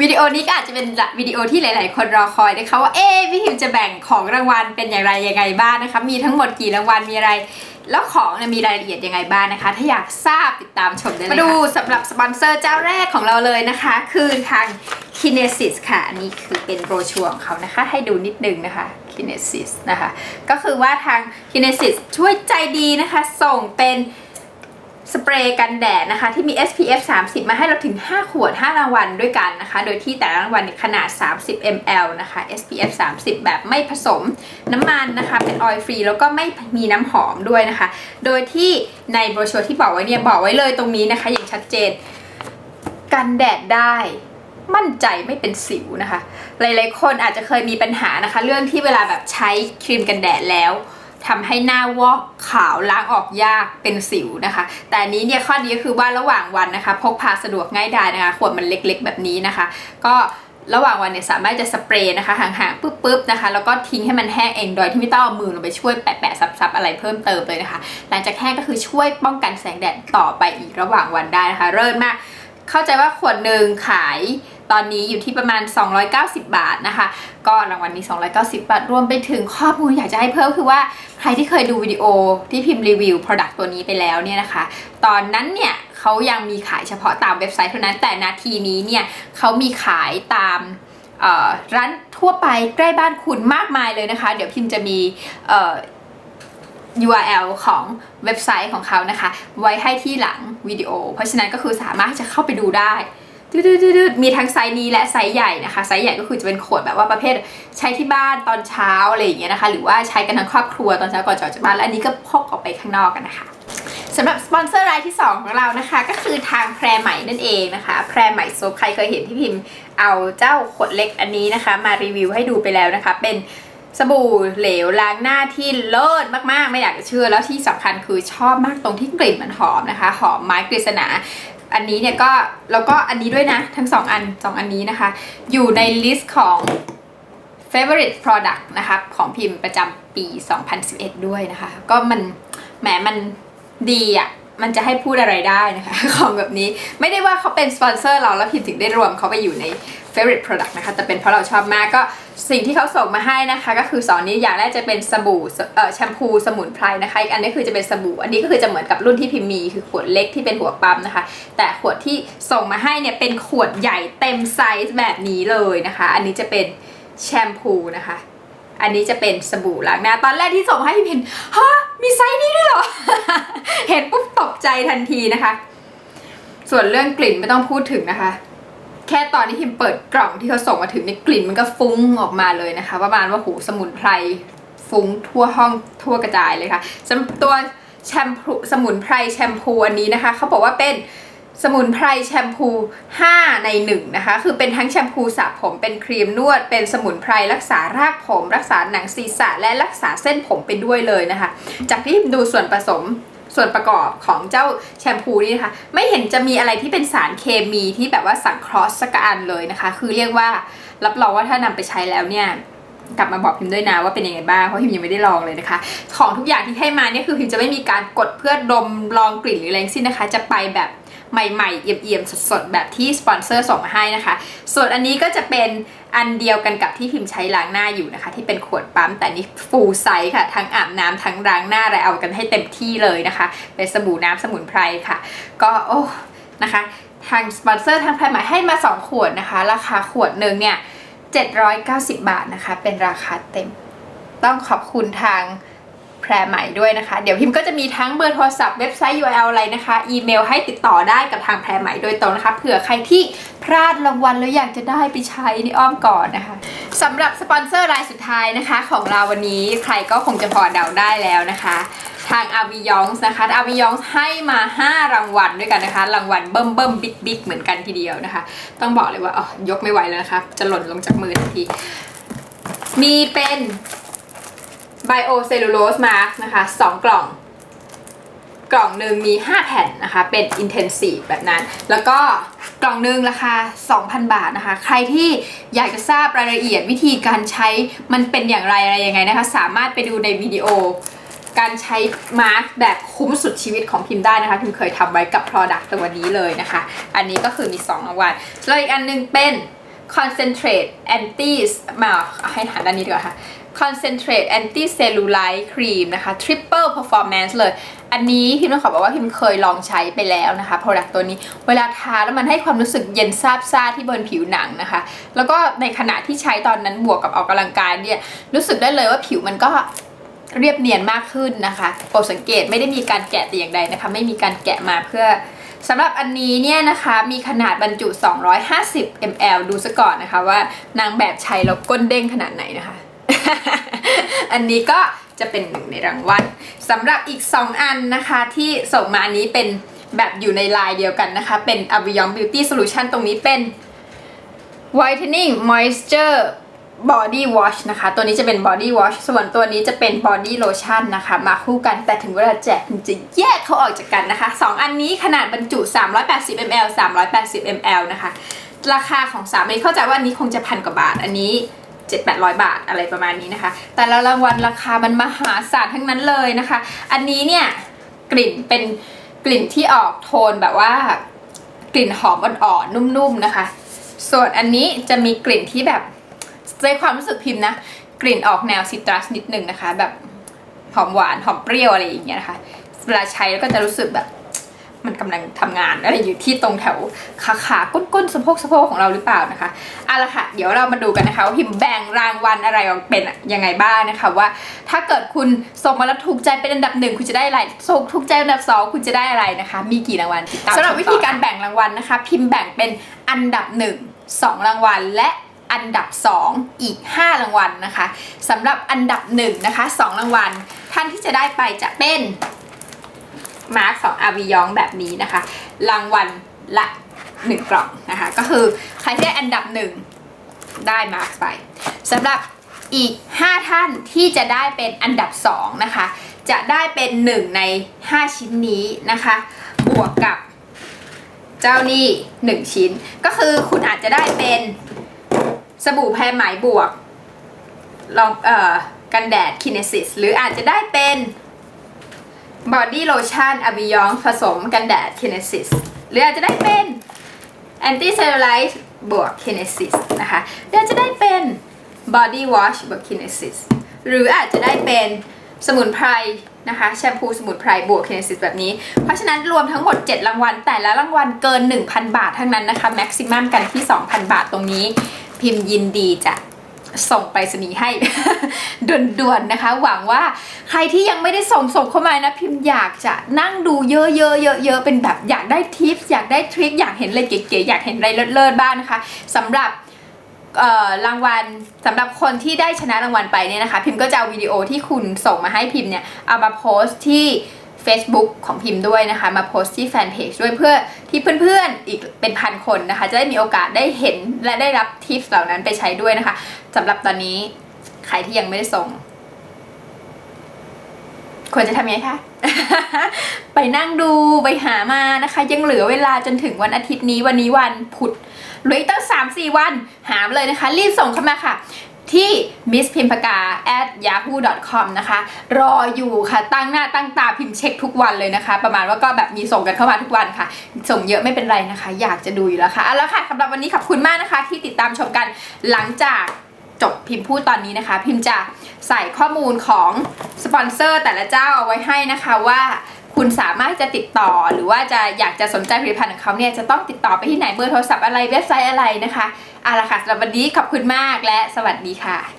วิดีโอนี้ก็อาจจะเป็นวิดีโอที่หลาย ๆ คนรอคอยนะคะว่าเอ๊พี่พิมจะแบ่งของรางวัลเป็นอย่างไรยังไงบ้างนะคะ มีทั้งหมดกี่รางวัลมีอะไร แล้วของมีรายละเอียดยังไงบ้างนะคะ ถ้าอยากทราบติดตามชมได้เลยมาดูสำหรับสปอนเซอร์เจ้าแรกของเราเลยนะคะ คือทาง Kinesis ค่ะ อันนี้คือเป็นโบรชัวร์ของเขานะคะ ให้ดูนิดนึงนะคะ Kinesis นะคะ ก็คือว่าทาง Kinesis ช่วยใจดีนะคะ ส่งเป็น สเปรย์กันแดดนะคะ ที่มี SPF 30 มาให้เราถึง 5 ขวด 5 รางวัลด้วยกันนะคะ โดยที่แต่ละรางวัลนขนาด 30 ml นะคะ SPF 30 แบบไม่ผสมน้ำมันนะคะ เป็นออยล์ฟรี แล้วก็ไม่มีน้ำหอมด้วยนะคะ โดยที่ในโบรชัวร์ที่บอกไว้เนี่ย บอกไว้เลยตรงนี้นะคะ อย่างชัดเจน กันแดดได้มั่นใจไม่เป็นสิวนะคะ หลายๆ คนอาจจะเคยมีปัญหานะคะ เรื่องที่เวลาแบบใช้ครีมกันแดดแล้ว ทำให้หน้าวอกขาวล้างออกยากเป็นสิวนะคะ แต่นนี้เนี่ยข้อดีก็คือว่าระหว่างวันนะคะ พกพาสะดวกง่ายดายนะคะขวดมันเล็กๆ แบบนี้นะคะ ก็ระหว่างวันเนี่ยสามารถจะสเปรย์นะคะห่างๆปุ๊บๆนะคะ แล้วก็ทิ้งให้มันแห้งเองโดยที่ไม่ต้องเอามือลงไปช่วยแปะๆซับๆอะไรเพิ่มเติมเลยนะคะ หลังจากแห้งก็คือช่วยป้องกันแสงแดดต่อไปอีกระหว่างวันได้นะคะ เริ่มมาก เข้าใจว่าขวดหนึ่งขาย ตอนนี้อยู่ที่ประมาณ 290 บาทนะคะ ก็รางวัลนี้ 290 บาท รวมไปถึงข้อมูลอยากจะให้เพิ่มคือว่าใครที่เคยดูวิดีโอที่พิมพ์รีวิว Product ตัวนี้ไปแล้วเนี่ยนะคะ ตอนนั้นเนี่ยเขายังมีขายเฉพาะตามเว็บไซต์เท่านั้น แต่นาทีนี้เนี่ยเขามีขายตามร้านทั่วไปใกล้บ้านคุณมากมายเลยนะคะ เดี๋ยวพิมพ์จะมี URL ของเว็บไซต์ของเขานะคะ ไว้ให้ที่หลังวิดีโอ เพราะฉะนั้นก็คือสามารถจะเข้าไปดูได้ ดืดๆมีทั้งไซส์นี้และไซส์ใหญ่นะคะ ไซส์ใหญ่ก็คือจะเป็นขวดแบบว่าประเภทใช้ที่บ้านตอนเช้าอะไรอย่างเงี้ยนะคะ หรือว่าใช้กันทั้งครอบครัวตอนเช้าก่อนจะออกจากบ้าน และอันนี้ก็พกออกไปข้างนอกกันนะคะสำหรับสปอนเซอร์รายที่ 2 ของเรานะคะ ก็คือทางแพรใหม่นั่นเองนะคะ แพรใหม่โซฟใครเคยเห็นที่พิมพ์เอาเจ้าขวดเล็กอันนี้นะคะ มารีวิวให้ดูไปแล้วนะคะ เป็นสบู่เหลวล้างหน้าที่เลิศมากๆ ไม่อยากจะเชื่อแล้วที่สำคัญคือชอบมากตรงที่กลิ่นมันหอมนะคะ หอมไม้กฤษณา อันนี้เนี่ยก็แล้วก็อันนี้ด้วยนะ ทั้ง 2 อัน 2 อันนี้นะคะ อยู่ในลิสต์ของ favorite product นะคะของพิมพ์ประจำปี 2011 ด้วยนะคะ ก็มันแหมมันดีอะ่ะมันจะให้พูดอะไรได้นะคะ ของแบบนี้ไม่ได้ว่าเขาเป็นสปอนเซอร์เราแล้วพิมพ์ถึงได้รวมเขาไปอยู่ใน favorite product นะคะ แต่เป็นเพราะเราชอบมากก็สิ่งที่เขาส่งมาให้นะคะ ก็คือสองนี้อย่างแรกจะเป็นสบู่เอ่อแชมพูสมุนไพรนะคะอีกอันนี้คือจะเป็นสบู่อันนี้ก็คือจะเหมือนกับรุ่นที่พิมพ์มีคือขวดเล็กที่เป็นหัวปั๊มนะคะ แต่ขวดที่ส่งมาให้เนี่ยเป็นขวดใหญ่เต็มไซส์แบบนี้เลยนะคะ อันนี้จะเป็นแชมพูนะคะ อันนี้จะเป็นสบู่ล้างหน้าตอนแรกที่ส่งให้พิมเห็นฮะมีไซส์นี้ด้วยเหรอ เห็นปุ๊บตกใจทันทีนะคะ ส่วนเรื่องกลิ่นไม่ต้องพูดถึงนะคะ แค่ตอนที่พิมเปิดกล่องที่เขาส่งมาถึงในยกลิ่นมันก็ฟุ้งออกมาเลยนะคะ ประมาณว่าหูสมุนไพรฟุ้งทั่วห้องทั่วกระจายเลยค่ะสำตัวแชมพูสมุนไพรแชมพูอันนี้นะคะเขาบอกว่าเป็นสมุนไพรแชมพู 5 ใน 1 นะคะ คือเป็นทั้งแชมพูสระผมเป็นครีมนวด เป็นสมุนไพรรักษารากผม รักษาหนังศีรษะและรักษาเส้นผมไปด้วยเลยนะคะ จากที่ดูส่วนผสม ส่วนประกอบของเจ้าแชมพูนี่นะคะไม่เห็นจะมีอะไรที่เป็นสารเคมีที่แบบว่าสังเคราะห์สักอันเลยนะคะ คือเรียกว่ารับรองว่าถ้านำไปใช้แล้วเนี่ยกลับมาบอกพิมพ์ด้วยนะว่าเป็นยังไงบ้างเพราะพิมพ์ยังไม่ได้ลองเลยนะคะ ของทุกอย่างที่ให้มาเนี่ยคือพิมพ์จะไม่มีการกดเพื่อดมลองกลิ่นหรืออะไรสิ้นนะคะ จะไปแบบ ใหม่ๆ เอี่ยมๆ สดๆ แบบที่สปอนเซอร์ส่งมาให้นะคะ ส่วนอันนี้ก็จะเป็นอันเดียวกันกับที่พิมพ์ใช้ล้างหน้าอยู่นะคะ ที่เป็นขวดปั๊มแต่นี่ฟูลไซส์ค่ะ ทั้งอาบน้ำทั้งล้างหน้าอะไรเอากันให้เต็มที่เลยนะคะ เป็นสบู่น้ำสมุนไพรค่ะ ก็โอ้นะคะทางสปอนเซอร์ทางแพรใหม่ให้มา 2 ขวดนะคะ ราคาขวดหนึ่งเนี่ย790 บาทนะคะ เป็นราคาเต็ม ต้องขอบคุณทาง แพรใหม่ด้วยนะคะ เดี๋ยวพิมพ์ก็จะมีทั้งเบอร์โทรศัพท์เว็บไซต์ URL อะไรนะคะ อีเมลให้ติดต่อได้กับทางแพรใหม่โดยตรงนะคะเผื่อใครที่พลาดรางวัลแล้วอยากจะได้ไปใช้ในอ้อมก่อนนะคะสำหรับสปอนเซอร์รายสุดท้ายนะคะ ของเราวันนี้ใครก็คงจะพอเดาได้แล้วนะคะทางอาวิยองส์นะคะอาวิยองส์ให้มา 5 รางวัลด้วยกันนะคะ รางวัลเบิ่มเบิ่มบิ๊กบิ๊กเหมือนกันทีเดียวนะคะ ต้องบอกเลยว่าอ๋อยกไม่ไหวแล้วนะคะ จะหล่นลงจากมือทันที มีเป็น ไบโอเซลลูโลสมาร์กนะคะ2กล่อง กล่องหนึ่งมี 5 แผ่นนะคะ เป็น Intensive แบบนั้น แล้วก็กล่องหนึ่งราคา 2,000 บาทนะคะ ใครที่อยากจะทราบรายละเอียดวิธีการใช้มันเป็นอย่างไรอะไรยังไงนะคะ สามารถไปดูในวิดีโอ การใช้มาร์กแบบคุ้มสุดชีวิตของพิมพ์ได้นะคะ พิมเคยทำไว้กับ Product ตัวนี้เลยนะคะ อันนี้ก็คือมี2รางวัลแล้วอีกอันหนึงเป็น concentrate anti มาให้หันด้านนี้ดีกว่าค่ะ concentrate anti cellulite cream นะคะ triple performance เลย อันนี้พิมต้องขอบอกว่าพิมเคยลองใช้ไปแล้วนะคะ product ตัวนี้ เวลาทาแล้วมันให้ความรู้สึกเย็นซาบซ่าที่บนผิวหนังนะคะ แล้วก็ในขณะที่ใช้ตอนนั้นบวกกับออกกำลังกายเนี่ยรู้สึกได้เลยว่าผิวมันก็เรียบเนียนมากขึ้นนะคะโปรดสังเกตไม่ได้มีการแกะแต่อย่างใดนะคะ ไม่มีการแกะมาเพื่อสำหรับอันนี้เนี่ยนะคะมีขนาดบรรจุ 250 ml ดูซะก่อนนะคะว่านางแบบใช้แล้วก้นเด้งขนาดไหนนะคะ อันนี้ก็จะเป็นหนึ่งในรางวัลสำหรับอีก 2 อันนะคะที่ส่งมาอันนี้เป็นแบบอยู่ในลายเดียวกันนะคะ เป็น Avion Beauty Solution ตรงนี้เป็น Whitening Moisture Body Wash นะคะ ตัวนี้จะเป็น Body Wash ส่วนตัวนี้จะเป็น Body Lotion นะคะ มาคู่กันแต่ถึงเวลาแจกจริงๆแยกเขาออกจากกันนะคะ 2 อันนี้ขนาดบรรจุ 380 ml 380 ml นะคะ ราคาของ3อันนี้เข้าใจว่าอันนี้คงจะพันกว่าบาทอันนี้ 7-800 บาทอะไรประมาณนี้นะคะ แต่ละรางวัลราคามันมหาศาลทั้งนั้นเลยนะคะ อันนี้เนี่ยกลิ่นเป็นกลิ่นที่ออกโทนแบบว่ากลิ่นหอมอ่อนๆนุ่มๆนะคะ ส่วนอันนี้จะมีกลิ่นที่แบบในความรู้สึกพิมพ์นะ กลิ่นออกแนวซิตรัสนิดนึงนะคะ แบบหอมหวานหอมเปรี้ยวอะไรอย่างเงี้ยนะคะ เวลาใช้แล้วก็จะรู้สึกแบบ มันกำลังทำงานอะไรอยู่ที่ตรงแถวขาขาก้นก้นสะโพกสะโพกของเราหรือเปล่านะคะเอาละค่ะเดี๋ยวเรามาดูกันนะคะว่าพิมพ์แบ่งรางวัลอะไรออกเป็นยังไงบ้างนะคะว่า ถ้าเกิดคุณส่งมาแล้วถูกใจเป็นอันดับหนึ่งคุณจะได้อะไรส่งถูกใจอันดับสองคุณจะได้อะไรนะคะ มีกี่รางวัลติดตามสำหรับวิธีการแบ่งรางวัลนะคะ พิมพ์แบ่งเป็นอันดับหนึ่งสองรางวัลและอันดับ 2 อีก 5 รางวัลนะคะสำหรับอันดับ1นะคะ2รางวัลท่านที่จะได้ไปจะเป็น มาร์คของอาวิยองแบบนี้นะคะ รางวัลละ1กล่องนะคะ ก็คือใครที่ได้อันดับ1ได้มาร์คไปสำหรับอีก 5 ท่านที่จะได้เป็นอันดับ2นะคะ จะได้เป็น 1 ใน 5 ชิ้นนี้นะคะ บวกกับเจ้านี่ 1 ชิ้น ก็คือคุณอาจจะได้เป็นสบู่แพรไหมบวกลองเอ่อกันแดดคินเนซิสหรืออาจจะได้เป็น บอดี้โลชั่นอ v ิยองผสมกันแดด Kinesis หรืออาจจะได้เป็น Anti Cellulite บวก Kinesis นะคะหรืออาจจะได้เป็น Body Wash บวก Kinesis หรืออาจจะได้เป็นสมุนไพรนะคะแชมพูสมุนไพรบวก Kinesis แบบนี้ เพราะฉะนั้นรวมทั้งหมด 7 รางวัล แต่ละรางวัลเกิน 1,000 บาททั้งนั้นนะคะแม็กซิมัมกันที่ 2,000 บาทตรงนี้ พิมพ์ยินดีจะ ส่งไปรษณีย์ให้ด่วนๆนะคะ หวังว่าใครที่ยังไม่ได้ส่งส่งเข้ามานะ พิมพ์อยากจะนั่งดูเยอะๆเยอะๆเป็นแบบอยากได้ทิปอยากได้ทริคอยากเห็นอะไรเก๋ๆอยากเห็นอะไรเลิศๆบ้างนะคะสำหรับรางวัลสำหรับคนที่ได้ชนะรางวัลไปเนี่ยนะคะ พิมพ์ก็จะเอาวิดีโอที่คุณส่งมาให้พิมพ์เนี่ยเอามาโพสต์ที่ Facebook ของพิมพ์ด้วยนะคะ มาโพสต์ที่แฟนเพจด้วยเพื่อที่เพื่อนๆอีกเป็นพันคนนะคะ จะได้มีโอกาสได้เห็นและได้รับทิปเหล่านั้นไปใช้ด้วยนะคะสำหรับตอนนี้ใครที่ยังไม่ได้ส่งควรจะทำยังไงคะ ไปนั่งดูไปหามานะคะ ยังเหลือเวลาจนถึงวันอาทิตย์นี้วันนี้วันพุธเหลืออีกตั้ง3-4 วันหามาเลยนะคะ รีบส่งเข้ามาค่ะ ที่ miss พิมพกา at yahoo com นะคะ รออยู่ค่ะตั้งหน้าตั้งตาพิมพ์เช็คทุกวันเลยนะคะ ประมาณว่าก็แบบมีส่งกันเข้ามาทุกวันค่ะ ส่งเยอะไม่เป็นไรนะคะ อยากจะดูอยู่แล้วค่ะเอาละค่ะสำหรับวันนี้ขอบคุณมากนะคะ ที่ติดตามชมกันหลังจากจบพิมพ์พูดตอนนี้นะคะ พิมพ์จะใส่ข้อมูลของสปอนเซอร์แต่ละเจ้าเอาไว้ให้นะคะว่า คุณสามารถจะติดต่อหรือว่าจะอยากจะสนใจผลิตภัณฑ์ของเขาเนี่ยจะต้องติดต่อไปที่ไหนเบอร์โทรศัพท์อะไรเว็บไซต์อะไรนะคะเอาละค่ะสำหรับวันนี้ขอบคุณมากและสวัสดีค่ะ